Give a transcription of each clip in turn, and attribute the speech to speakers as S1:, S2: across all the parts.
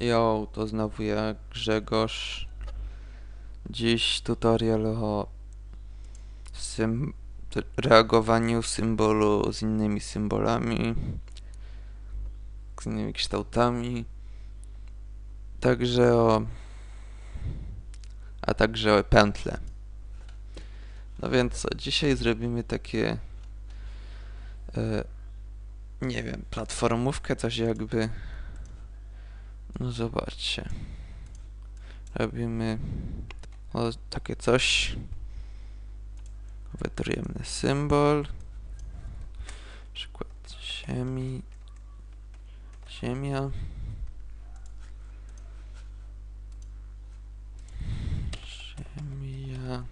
S1: Jo, to znowu ja, Grzegorz. Dziś tutorial o sym reagowaniu symbolu z innymi symbolami, z innymi kształtami, także o, a także o pętle. No więc co, dzisiaj zrobimy takie, e, nie wiem, platformówkę, coś jakby, no zobaczcie. Robimy o, takie coś. Wydrujemy symbol. Przykład ziemi. Ziemia. Ziemia.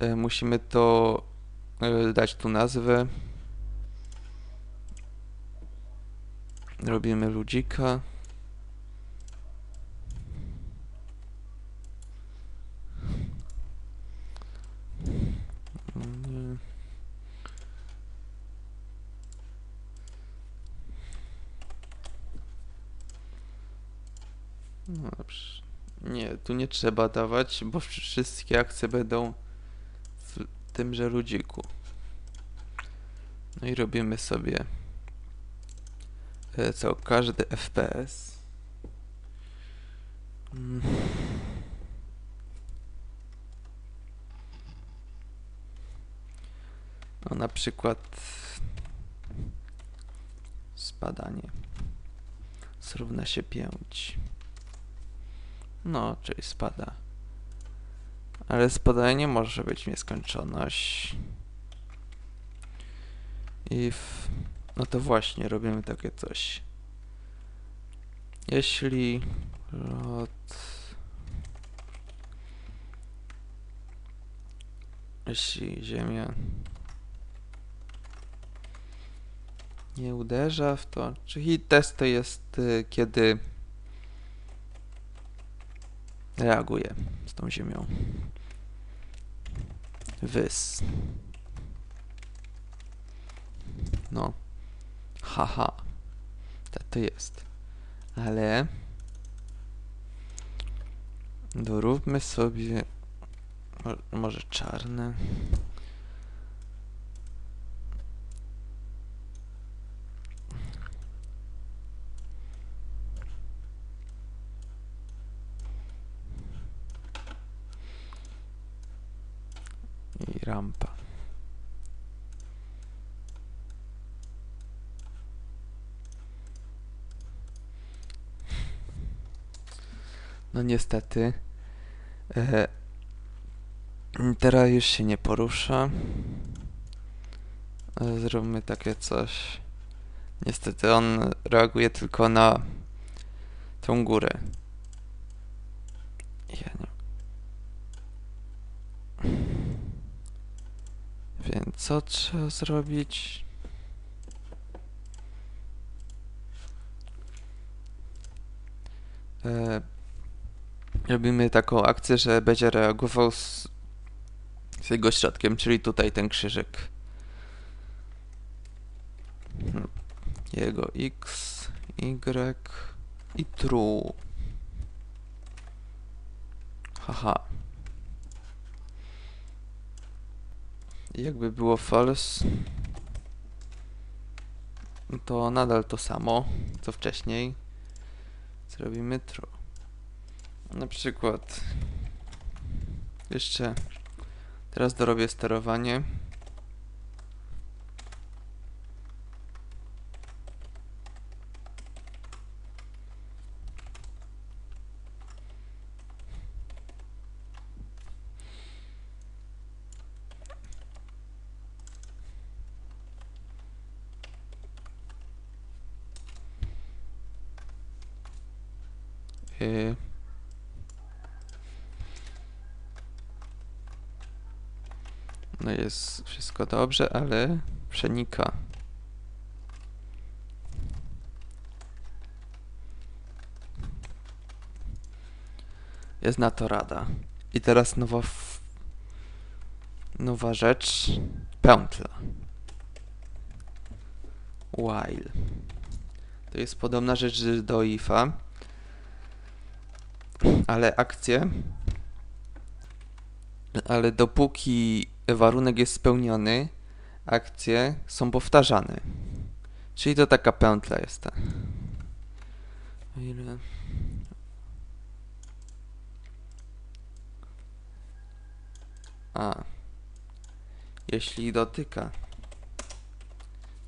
S1: E, musimy to e, dać tu nazwę. Robimy ludzika. Mm. No dobrze. Nie, tu nie trzeba dawać, bo wszy- wszystkie akcje będą w tymże ludziku. No i robimy sobie e, co każdy FPS. Mm. No na przykład spadanie zrówna się 5. No, czyli spada. Ale spadanie nie może być nieskończoność. I. No to właśnie, robimy takie coś. Jeśli lot... Jeśli Ziemia nie uderza w to. Czyli test to jest y, kiedy reaguje z tą ziemią. Wys. No. Haha. Tak to jest. Ale doróbmy sobie mo- może czarne. i rampa. No niestety. E, teraz już się nie porusza. E, Zróbmy takie coś. Niestety on reaguje tylko na tą górę. Ja nie Więc co trzeba zrobić? E, robimy taką akcję, że będzie reagował z, z jego środkiem, czyli tutaj ten krzyżyk. Jego X, Y i true. Haha. Jakby było false, to nadal to samo, co wcześniej. Zrobimy true. Na przykład jeszcze teraz dorobię sterowanie. Yy. No jest wszystko dobrze, ale przenika. Jest na to rada. I teraz nowa, nowa rzecz. Pętla. While. To jest podobna rzecz do IFA, ale akcje, ale dopóki warunek jest spełniony, akcje są powtarzane. Czyli to taka pętla jest ta. Ile... A. Jeśli dotyka.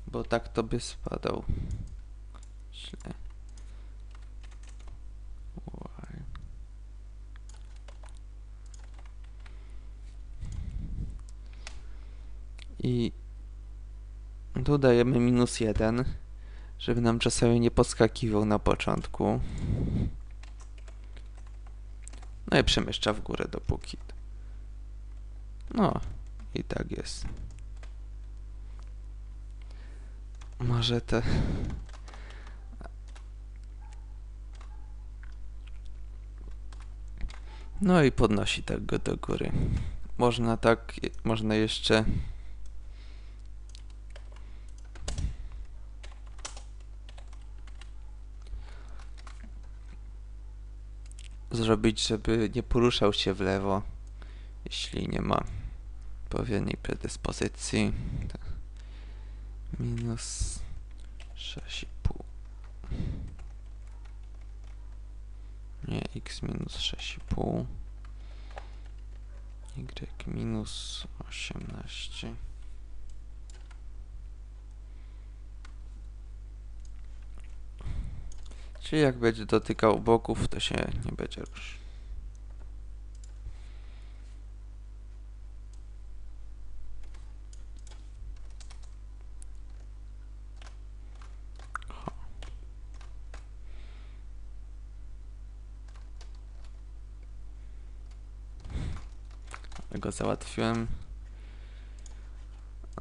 S1: Bo tak to by spadał. Źle. I tu dajemy minus jeden, żeby nam czasami nie podskakiwał na początku. No i przemieszcza w górę dopóki. No i tak jest. Może te. No i podnosi tak go do góry. Można tak, można jeszcze. Zrobić, żeby nie poruszał się w lewo, jeśli nie ma odpowiedniej predyspozycji. Tak. Minus 6,5. Nie, x minus 6,5. Y minus 18. Czyli jak będzie dotykał boków, to się nie będzie ruszył. go załatwiłem.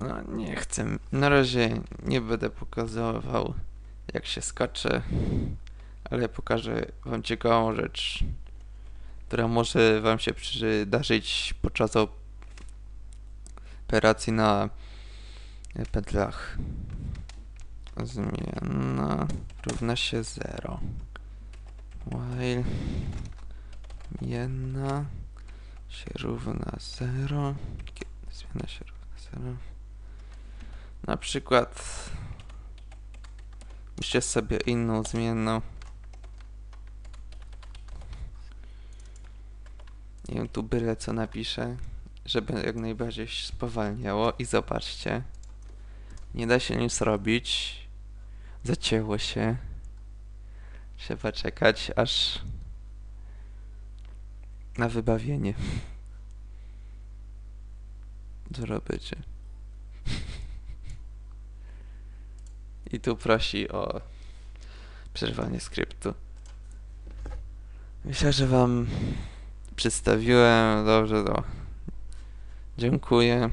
S1: No, nie chcę. Na razie nie będę pokazywał, jak się skacze, ale pokażę wam ciekawą rzecz, która może wam się przydarzyć podczas operacji na pętlach. Zmiana równa się 0. While jedna się równa 0. Zmiana się równa 0. Na przykład piszcie sobie inną zmienną. Wiem, tu byle co napiszę, żeby jak najbardziej się spowalniało i zobaczcie. Nie da się nic robić. Zacięło się. Trzeba czekać, aż na wybawienie. Co robicie? I tu prosi o przerwanie skryptu. Myślę, że wam przedstawiłem dobrze to. Dziękuję.